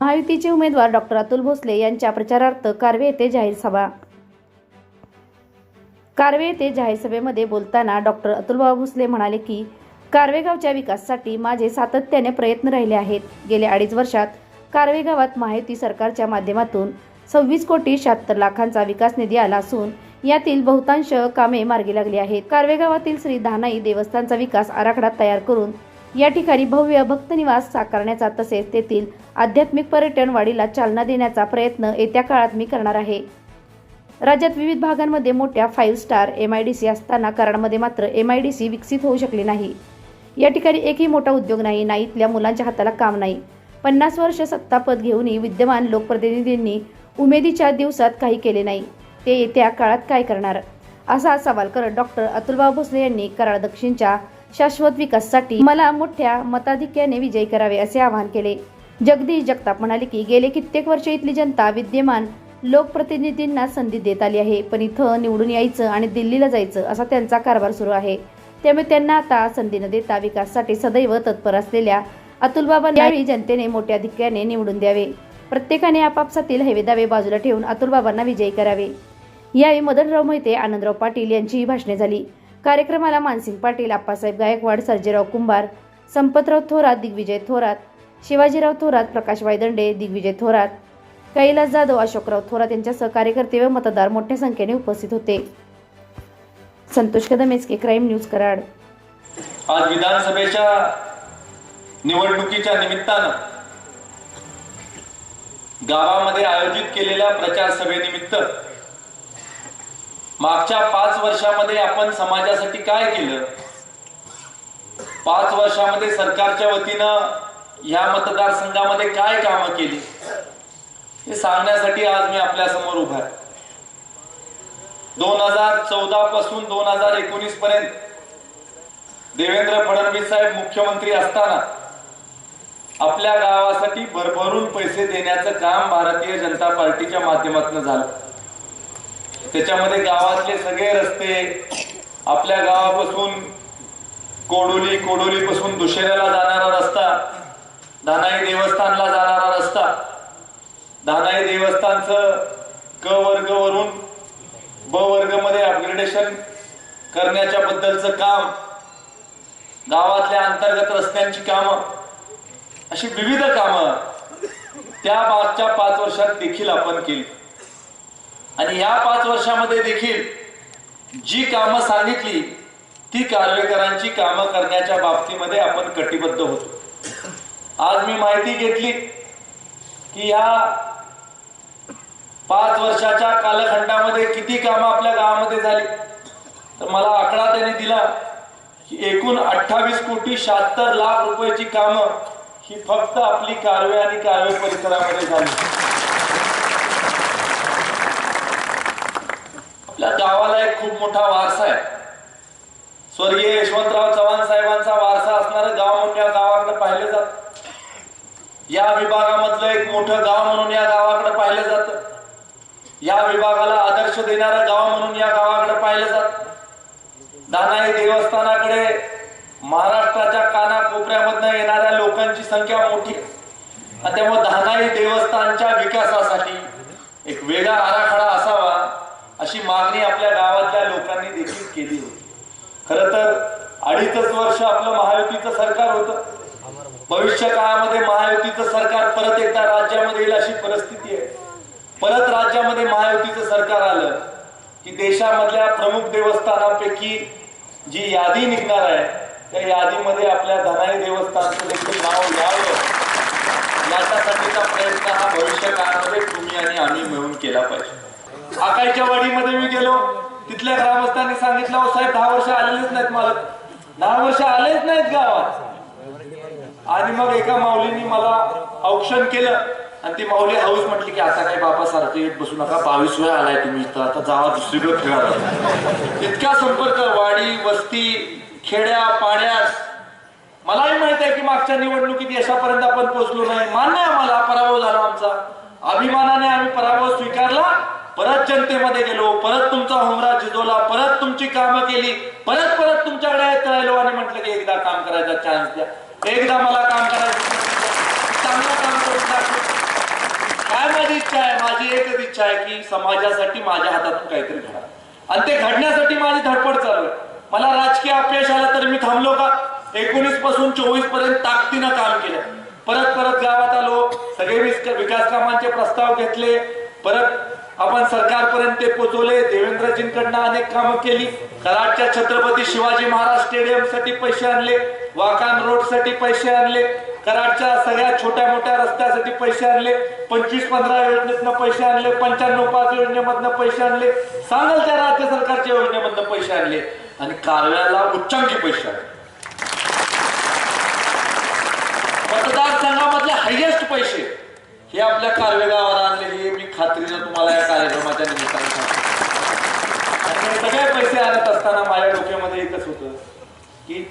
महायुतीचे उमेदवार डॉक्टर अतुल भोसले यांच्या प्रचारार्थ कार्वे येथे जाहीर सभा. कार्वे येथे जाहीर सभेमध्ये बोलताना डॉक्टर अतुलबाबा भोसले म्हणाले की कारवेगावच्या विकासासाठी माझे सातत्याने प्रयत्न राहिले आहेत. गेल्या अडीच वर्षात कार्वे गावात सरकारच्या माध्यमातून सव्वीस कोटी शहात्तर लाखांचा विकास निधी आला असून यातील बहुतांश कामे मार्गी लागली आहेत. कार्वे गावातील श्री धानाई देवस्थानचा विकास आराखडा तयार करून या ठिकाणी भव्य भक्तनिवास साकारण्याचा तसेच तेथील आध्यात्मिक पर्यटन वाढीला चालना देण्याचा प्रयत्न येत्या काळात मी करणार आहे. राज्यात विविध भागांमध्ये मोठ्या five star M I D C असताना कराडमध्ये मात्र एम आय डी सी विकसित होऊ शकली नाही. या ठिकाणी एकही मोठा उद्योग नाही ना इथल्या मुलांच्या हाताला काम नाही. पन्नास वर्ष सत्तापद घेऊनही विद्यमान लोकप्रतिनिधींनी उमेदीच्या दिवसात काही केले नाही. ते येत्या काळात काय करणार? असा सवाल करत डॉक्टर अतुलबाब भोसले यांनी कराड दक्षिणच्या शाश्वत विकासासाठी मला मोठ्या मताधिक्याने विजयी करावे असे आवाहन केले. जगदीश जगताप म्हणाले की गेले कित्येक वर्ष इथली जनता विद्यमान लोकप्रतिनिधींना संधी देत आली आहे पण इथं निवडून यायचं आणि दिल्लीला जायचं असा त्यांचा कारभार सुरू आहे. त्यामुळे त्यांना आता संधी न देता विकासासाठी सदैव तत्पर असलेल्या अतुलबाबांना यावेळी जनतेने मोठ्या धिक्याने निवडून द्यावे. प्रत्येकाने आपापसातील हेवेदावे बाजूला ठेवून अतुलबाबांना विजयी करावे. यावेळी मदनराव मोहिते आनंदराव पाटील यांचीही भाषणे झाली. कार्यक्रमाला मानसिंग पाटील आप्पासाहेब गायकवाड सर्जेराव कुंभार संपतराव थोरात दिग्विजय थोरात शिवाजीराव थोरात प्रकाश वायदंडे दिग्विजय थोरात कैलास जाधव अशोकराव थोरात यांच्या कार्यकर्ते व मतदार मोठ्या संख्येने उपस्थित होते. Santosh Kadam S K crime news Karad. आज विधानसभेच्या निवडणुकीच्या निमित्तानं गावामध्ये आयोजित केलेल्या प्रचार सभेनिमित्त मागच्या पाच वर्षामध्ये आपण समाजासाठी काय केलं? पाच वर्षामध्ये सरकारच्या वतीनं या मतदारसंघामध्ये काय कामं केली? हे सांगण्यासाठी आज मी आपल्यासमोर उभा आहे. दोन हजार चौदा पासून दोन हजार एकोणीस पर्यंत देवेंद्र फडणवीस साहेब मुख्यमंत्री असताना आपल्या गावासाठी भरभरून पैसे देण्याचं काम भारतीय जनता पार्टीच्या माध्यमातून झालं. त्याच्यामध्ये गावातले सगळे रस्ते आपल्या गावापासून कोडोली कोडोली पासून दुशेऱ्याला जाणारा रस्ता धानाई देवस्थानला जाणारा रस्ता. धानाई देवस्थानचं क वर्ग वरून ब वर्गमध्ये अपग्रेडेशन करण्याच्या बद्दलचं काम गावातल्या अंतर्गत रस्त्यांची कामं अशी विविध कामं त्या मागच्या पाच वर्षात देखील आपण केली. आणि या पाच वर्षामध्ये देखील जी कामं सांगितली ती कार्वेकरांची कामं करण्याच्या बाबतीमध्ये आपण कटिबद्ध होतो. आज मी माहिती घेतली की या पाच वर्षाच्या कालखंडामध्ये किती कामं आपल्या गावामध्ये झाली. तर मला आकडा त्याने दिला की एकूण अठ्ठावीस कोटी शहात्तर लाख रुपयाची कामं ही फक्त आपली कारवे आणि कारवे परिसरामध्ये झाली. आपल्या गावाला एक खूप मोठा वारसा आहे. स्वर्गीय यशवंतराव चव्हाण साहेबांचा वारसा असणारं गाव म्हणून या गावाकडे पाहिलं जात. या विभागामधलं एक मोठं गाव म्हणून या गावाकडे पाहिलं जात. या विभागाला आदर्श देणारं गाव म्हणून या गावाकडे पाहिलं जात. दानाई देवस्थानाकडे महाराष्ट्राच्या कानाकोपऱ्यामधनं येणाऱ्या लोकांची संख्या मोठी आहे. त्यामुळे धानाई देवस्थानच्या विकासासाठी एक वेगळा आराखडा असावा. अशी मागणी आपल्या गावातल्या लोकांनी देखील केली होती. खर तर अडीचच वर्ष आपलं महायुतीचं सरकार होतं. भविष्य काळामध्ये महायुतीचं सरकार परत एकदा राज्यामध्ये येईल अशी परिस्थिती आहे. परत राज्यामध्ये महायुतीचं सरकार आलं की देशामधल्या प्रमुख देवस्थानापैकी जी यादी निघणार आहे त्या यादीमध्ये आपल्या धनाई देवस्थानचं देखील नाव यावं. याच्यासाठीचा प्रयत्न हा भविष्य काळामध्ये तुम्ही आणि आम्ही मिळून केला पाहिजे. आकाईच्या वाडीमध्ये मी गेलो तिथल्या ग्रामस्थांनी सांगितलं हो साहेब दहा वर्ष आलेलेच नाहीत मला दहा वर्ष आलेच नाहीत गावात. आणि मग एका माऊलींनी मला औक्षण केलं. आणि ती माऊली हाऊस म्हटली की आता काही बाबा सारखं येत बसू नका. बावीस वेळा आलाय तुम्ही इथं. आता जावा दुसरीकडे खेळा इतका संपर्क वाडी वस्ती खेड्या पाण्यास मलाही माहीत आहे की मागच्या निवडणुकीत यशापर्यंत आपण पोहोचलो नाही. मान्य आहे आम्हाला. पराभव झाला आमचा. अभिमानाने आम्ही पराभव स्वीकारला. परत जनतेमध्ये गेलो परत तुमचा हुमरा जिजवला परत तुमची कामं केली परत परत तुमच्याकडे येत राहिलो आणि म्हटलं की एकदा काम करायचा चान्स द्या. एकदा मला काम करायचं चांगलं काम करून दाखव. इच्छा आहे? माझी एकच इच्छा आहे की समाजासाठी माझ्या हातातून काहीतरी घडा. आणि ते घडण्यासाठी माझी धडपड चालू आहे. मला राजकीय अपयश आलं तर मी थांबलो का? एकोणीसपासून चोवीसपर्यंत ताकदीनं काम केलं. परत परत गावात आलो सगळे विकास कामांचे प्रस्ताव घेतले. परत आपण सरकारपर्यंत ते पोहोचवले देवेंद्रजींकडनं अनेक कामं केली. कराडच्या छत्रपती शिवाजी महाराज स्टेडियमसाठी पैसे आणले. वाकान रोडसाठी पैसे आणले. कराडच्या सगळ्या छोट्या मोठ्या रस्त्यासाठी पैसे आणले. पंचवीस पंधरा योजनेतनं पैसे आणले. पंच्याण्णव पाच योजनेमधनं पैसे आणले. सांगाल त्या राज्य सरकारच्या योजनेमधनं पैसे आणले. आणि कारव्याला उच्चांकी पैसे आणले. मतदारसंघामधले हायेस्ट पैसे. हे आपल्या कारवे गावाला आणले हे मी खात्रीनं तुम्हाला या कार्यक्रमाच्या निमित्ताने सांगतो. आणि सगळे पैसे आणत असताना माझ्या डोक्यामध्ये एकच होतं की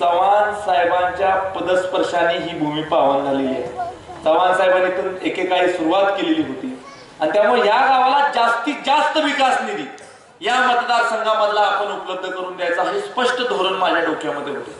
चव्हाण साहेबांच्या पदस्पर्शाने ही भूमी पावन झालेली आहे. चव्हाण साहेबांनी तर एकेकाळी सुरुवात केलेली होती. आणि त्यामुळे या गावाला जास्तीत जास्त विकास निधी या मतदारसंघामधला आपण उपलब्ध करून द्यायचा हे स्पष्ट धोरण माझ्या डोक्यामध्ये होते.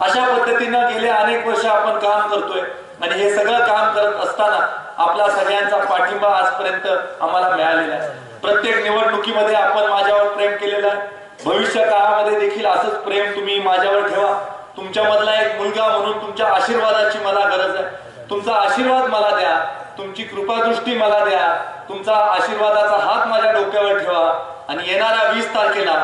अशा पद्धतीनं गेले अनेक वर्ष आपण काम करतोय आणि हे सगळं काम करत असताना आपला सगळ्यांचा पाठिंबा आजपर्यंत आम्हाला मिळालेला आहे. प्रत्येक निवडणुकीमध्ये आपण माझ्यावर प्रेम केलेलं आहे. भविष्य काळामध्ये देखील असंच प्रेम तुम्ही माझ्यावर ठेवा. तुमच्यामधला एक मुलगा म्हणून तुमच्या आशीर्वादाची मला गरज आहे. तुमचा आशीर्वाद मला द्या. तुमची कृपादृष्टी मला द्या. तुमचा आशीर्वादाचा हात माझ्या डोक्यावर ठेवा. आणि येणाऱ्या वीस तारखेला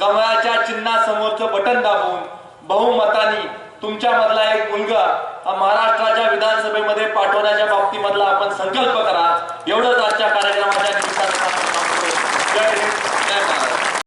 कमळाच्या चिन्हासमोरचं बटन दाबून बहुमतानी तुमच्या मधला एक मुलगा हा महाराष्ट्राच्या विधानसभेमध्ये पाठवण्याच्या बाबतीमधला आपण संकल्प करा. एवढंच आजच्या कार्यक्रमाच्या